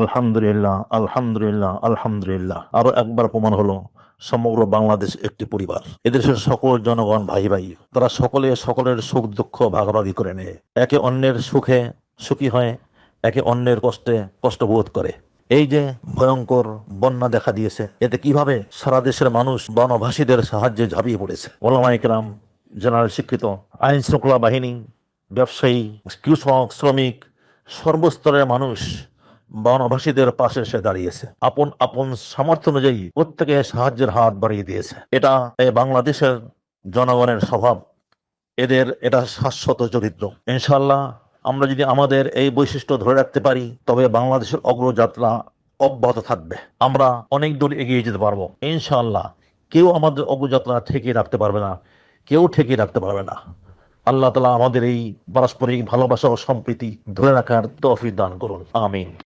আলহামদুলিল্লাহ আলহামদুলিল্লাহ আলহামদুলিল্লাহ। আরও একবার প্রমাণ হলো, সমগ্র বাংলাদেশ একটি পরিবার। এদেশের সকল জনগণ ভাই ভাই তারা সকলে সকলের সুখ দুঃখ ভাগাভাগি করে নেয়। একে অন্যের সুখে সুখী হয়, একে অন্যের কষ্টে কষ্ট বোধ করে। এই যে ভয়ঙ্কর বন্যা দেখা দিয়েছে, এতে কীভাবে সারা দেশের মানুষ বনভাসীদের সাহায্যে ঝাঁপিয়ে পড়েছে? ওলামাইকরাম জেনারেল শিক্ষিত আইন শৃঙ্খলা বাহিনী, ব্যবসায়ী শ্রমিক, সর্বস্তরের মানুষ বনবাসীদের পাশে এসে দাঁড়িয়েছে। আপন আপন সামর্থ্য অনুযায়ী প্রত্যেকে সাহায্যের হাত বাড়িয়ে দিয়েছে। এটা বাংলাদেশের জনগণের স্বভাব। এদের এটা শাশ্বত চরিত্র। ইনশাল্লাহ আমরা যদি আমাদের এই বৈশিষ্ট্য ধরে রাখতে পারি, তবে বাংলাদেশের অগ্রযাত্রা অব্যাহত থাকবে। আমরা অনেক দূর এগিয়ে যেতে পারব। ইনশাল্লাহ কেউ আমাদের অগ্রযাত্রা ঠেকিয়ে রাখতে পারবে না। কেউ ঠেকিয়ে রাখতে পারবে না। আল্লাহ তালা আমাদের এই পারস্পরিক ভালোবাসা ও সম্প্রীতি ধরে রাখার তৌফিক দান করুন। আমিন।